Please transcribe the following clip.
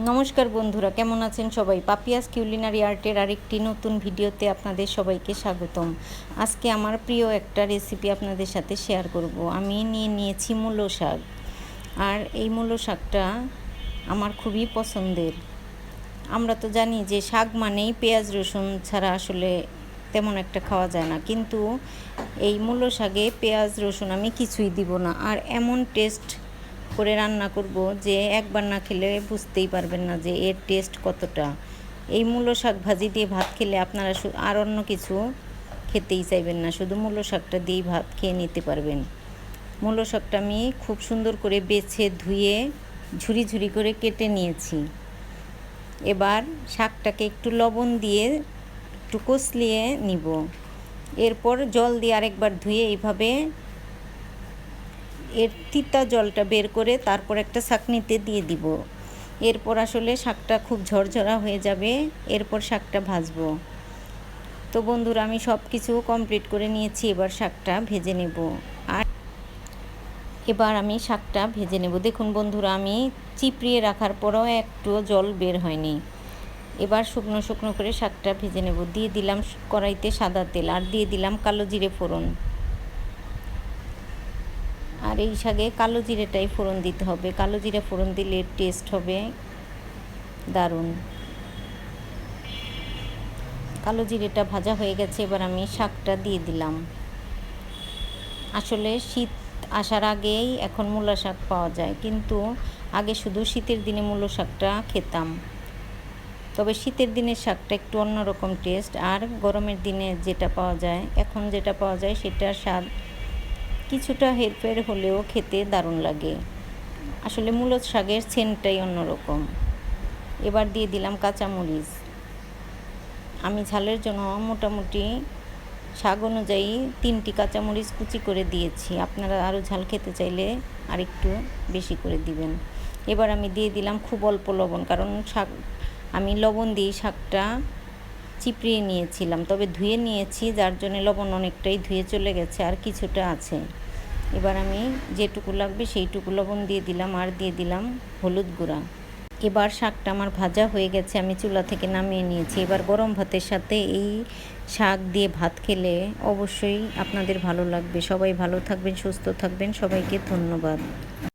নমস্কার বন্ধুরা, কেমন আছেন সবাই? পাপিয়াস কিউলিনারি আর্টের আরেকটি নতুন ভিডিওতে আপনাদের সবাইকে স্বাগতম। আজকে আমার প্রিয় একটা রেসিপি আপনাদের সাথে শেয়ার করব। আমি নিয়ে নিয়েছি মূলো শাক। আর এই মূলো শাকটা আমার খুবই পছন্দের। আমরা তো জানি যে শাক মানেই পেঁয়াজ, রসুন ছাড়া আসলে তেমন একটা খাওয়া যায় না। কিন্তু এই মূলো শাকে পেঁয়াজ, রসুন আমি কিছুই দিব না। আর এমন টেস্ট করে রান্না করব যে একবার না খেলে বুঝতেই পারবেন না যে এর টেস্ট কতটা। এই মূলো শাক ভাজি দিয়ে ভাত খেলে আপনারা আর অন্য কিছু খেতেই চাইবেন না, শুধু মূলো শাকটা দিয়েই ভাত খেয়ে নিতে পারবেন। মূলো শাকটা আমি খুব সুন্দর করে বেছে ধুয়ে ঝুরি ঝুরি করে কেটে নিয়েছি। এবার শাকটাকে একটু লবণ দিয়ে একটু কষলিয়ে নিব। এরপর জল দিয়ে আরেকবার ধুয়ে এইভাবে এর তিতা জলটা বের করে তারপর একটা ছাকনিতে দিয়ে দিব। এরপর আসলে শাকটা খুব ঝরঝরা হয়ে যাবে, এরপর শাকটা ভাজবো। তো বন্ধুরা, আমি সব কিছু কমপ্লিট করে নিয়েছি, এবার শাকটা ভেজে নেব। আর এবার আমি শাকটা ভেজে নেব। দেখুন বন্ধুরা, আমি চিপড়িয়ে রাখার পরও একটুও জল বের হয়নি। এবার শুকনো শুকনো করে শাকটা ভেজে নেব। দিয়ে দিলাম কড়াইতে সাদা তেল আর দিয়ে দিলাম কালো জিরে ফোড়ন। আর এই শাকে কালো জিরেটাই ফোড়ন দিতে হবে। কালো জিরে ফোড়ন দিলে টেস্ট হবে দারুণ। কালো জিরেটা ভাজা হয়ে গেছে, এবার আমি শাকটা দিয়ে দিলাম। আসলে শীত আসার আগেই এখন মূলা শাক পাওয়া যায়, কিন্তু আগে শুধু শীতের দিনে মূলো শাকটা খেতাম। তবে শীতের দিনের শাকটা একটু অন্যরকম টেস্ট আর গরমের দিনে যেটা পাওয়া যায়, এখন যেটা পাওয়া যায় সেটার স্বাদ কিছুটা হেরফের হলেও খেতে দারুণ লাগে। আসলে মূলত শাকের সেন্টটাই অন্যরকম। এবার দিয়ে দিলাম কাঁচামরিচ। আমি ঝালের জন্য মোটামুটি শাক অনুযায়ী তিনটি কাঁচামরিচ কুচি করে দিয়েছি। আপনারা আরও ঝাল খেতে চাইলে আরেকটু বেশি করে দিবেন। এবার আমি দিয়ে দিলাম খুব অল্প লবণ, কারণ শাক আমি লবণ দিয়ে শাকটা চিপড়িয়ে নিয়েছিলাম, তবে ধুয়ে নিয়েছি, যার জন্য লবণ অনেকটাই ধুয়ে চলে গেছে আর কিছুটা আছে। এবার আমি যেটুকু লাগবে সেইটুকু লবণ দিয়ে দিলাম আর দিয়ে দিলাম হলুদ গুঁড়া। এবার শাকটা আমার ভাজা হয়ে গেছে, আমি চুলা থেকে নামিয়ে নিয়েছি। এবার গরম ভাতের সাথে এই শাক দিয়ে ভাত খেলে অবশ্যই আপনাদের ভালো লাগবে। সবাই ভালো থাকবেন, সুস্থ থাকবেন, সবাইকে ধন্যবাদ।